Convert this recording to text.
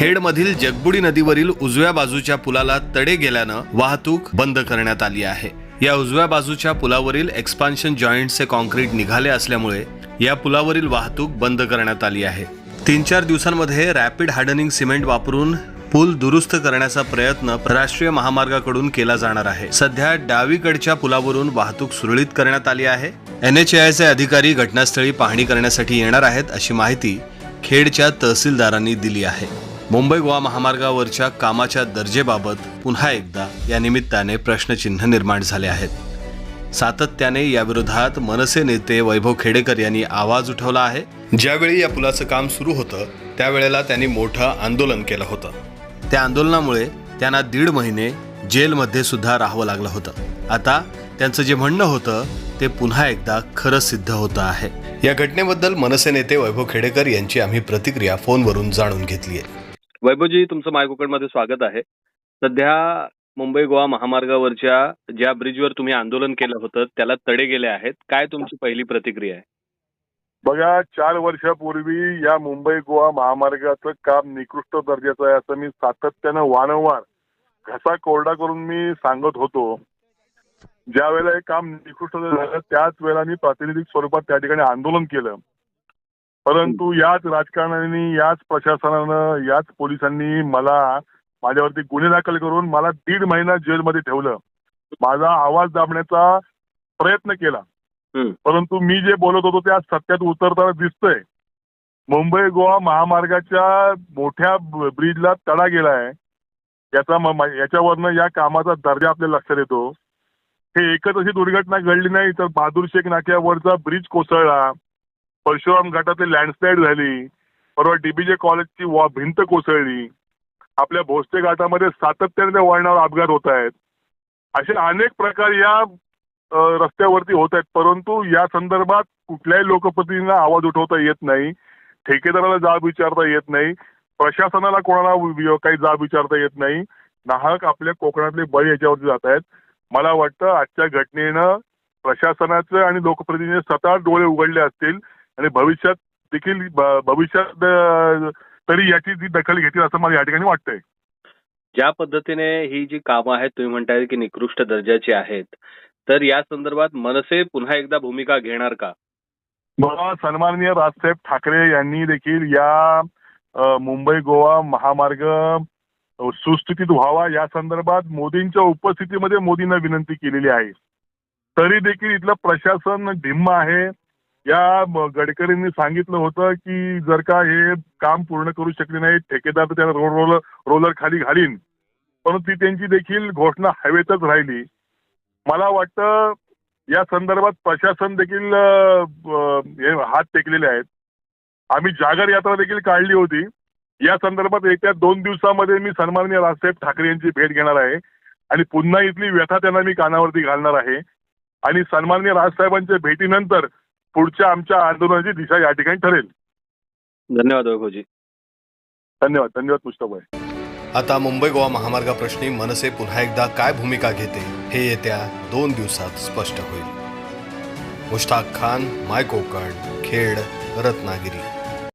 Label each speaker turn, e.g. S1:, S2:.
S1: खेडमधील जगबुडी नदीवरील उजव्या बाजूच्या पुलाला तडे गेल्यानं वाहतूक बंद करण्यात आली आहे. या उजव्या बाजूच्या पुलावरील एक्सपान्शन जॉईंटचे कॉन्क्रीट निघाले असल्यामुळे या पुलावरील वाहतूक बंद करण्यात आली आहे. तीन चार दिवसांमध्ये रॅपिड हार्डनिंग सिमेंट वापरून पूल दुरुस्त करण्याचा प्रयत्न राष्ट्रीय महामार्गाकडून केला जाणार आहे. सध्या डावीकडच्या पुलावरून वाहतूक सुरळीत करण्यात आली आहे. एन एच आयचे अधिकारी घटनास्थळी पाहणी करण्यासाठी येणार आहेत अशी माहिती खेडच्या तहसीलदारांनी दिली आहे. मुंबई गोवा महामार्गावरच्या कामाच्या दर्जेबाबत पुन्हा एकदा या निमित्ताने प्रश्नचिन्ह निर्माण झाले आहेत. सातत्याने याविरोधात मनसे नेते वैभव खेडेकर यांनी आवाज उठवला आहे. ज्यावेळी या पुलाचं काम सुरू होतं त्यावेळेला त्यांनी मोठं आंदोलन केलं होतं. त्या आंदोलनामुळे त्यांना दीड महिने जेलमध्ये सुद्धा राहावं लागलं होतं. आता त्यांचं जे म्हणणं होतं ते पुन्हा एकदा खरं सिद्ध होतं आहे. या घटनेबद्दल मनसे नेते वैभव खेडेकर यांची आम्ही प्रतिक्रिया फोनवरून जाणून घेतली आहे वैभवजी तुमचं मायकोकडमध्ये स्वागत आहे. सध्या मुंबई गोवा महामार्गावरच्या ज्या ब्रिजवर तुम्ही आंदोलन केलं होतं त्याला तडे गेले आहेत. काय तुमची पहिली प्रतिक्रिया आहे?
S2: बघा चार वर्षापूर्वी या मुंबई गोवा महामार्गाचं काम निकृष्ट दर्जाचं आहे असं मी सातत्यानं वारंवार घसा कोरडा करून मी सांगत होतो. ज्या वेळेला हे काम निकृष्ट झालं त्याच वेळेला मी प्रातिनिधिक स्वरूपात त्या ठिकाणी आंदोलन केलं. परंतु याच राजकारण्यांनी याच प्रशासनानं याच पोलिसांनी मला माझ्यावरती गुन्हे दाखल करून मला दीड महिना जेलमध्ये ठेवलं. माझा आवाज दाबण्याचा प्रयत्न केला. परंतु मी जे बोलत होतो त्या सत्यात उतरताना दिसतंय. मुंबई गोवा महामार्गाच्या मोठ्या ब्रिजला तडा गेलाय. याचा याच्यावरनं या कामाचा दर्जा आपल्या लक्षात येतो. हे एकच अशी दुर्घटना घडली नाही तर बहादूर शेख नाक्यावरचा ब्रिज कोसळला. परशुराम घाटातली लँडस्लाईड झाली. परवा डीबीजे कॉलेजची वा भिंत कोसळली. आपल्या भोसले घाटामध्ये सातत्याने त्या वळणावर अपघात होत आहेत. असे अनेक प्रकार या रस्त्यावरती होत आहेत. परंतु या संदर्भात कुठल्याही लोकप्रतिनिधींना आवाज उठवता येत नाही. ठेकेदाराला जाब विचारता येत नाही. प्रशासनाला कोणाला काही जाब विचारता येत नाही. नाहक आपल्या कोकणातले बळी याच्यावरती जात आहेत. मला वाटतं आजच्या घटनेनं प्रशासनाचं आणि लोकप्रतिनिधी स्वतः डोळे उघडले असतील. आणि भविष्यात देखील भविष्यात तरी याची जी दखल घेतील असं मला या ठिकाणी वाटतंय.
S1: ज्या पद्धतीने ही जी कामं आहेत तुम्ही म्हणताय की निकृष्ट दर्जाची आहेत तर या संदर्भात मनसे पुन्हा एकदा भूमिका घेणार का?
S2: मला सन्माननीय राजसाहेब ठाकरे यांनी देखील या मुंबई गोवा महामार्ग सुस्थितीत व्हावा या संदर्भात मोदींच्या उपस्थितीमध्ये मोदींना विनंती केलेली आहे. तरी देखील इथलं प्रशासन ढिम्म आहे. या गडकरींनी सांगितलं होतं की जर का हे काम पूर्ण करू शकले नाही ठेकेदार तर त्याला रोड रोलर रोलर खाली घालीन. परंतु ती त्यांची देखील घोषणा हवेतच राहिली. मला वाटतं या संदर्भात प्रशासन देखील हे हात टेकलेले आहेत. आम्ही जागर यात्रा देखील काढली होती. या संदर्भात येत्या दोन दिवसामध्ये मी सन्माननीय राजसाहेब ठाकरे यांची भेट घेणार आहे. आणि पुन्हा इथली व्यथा त्यांना मी कानावरती घालणार आहे. आणि सन्माननीय राजसाहेबांच्या भेटीनंतर पुढच्या आमच्या आंदोलनाची दिशा या ठिकाणी ठरेल.
S1: धन्यवाद वैभवजी.
S2: धन्यवाद धन्यवाद पुष्पभाई
S1: आता मुंबई गोवा महामार्गाप्रश्नी मनसे पुन्हा एकदा काय भूमिका घेते हे येत्या दोन दिवसात स्पष्ट होईल. मुश्ताक खान माय कोकण खेड रत्नागिरी.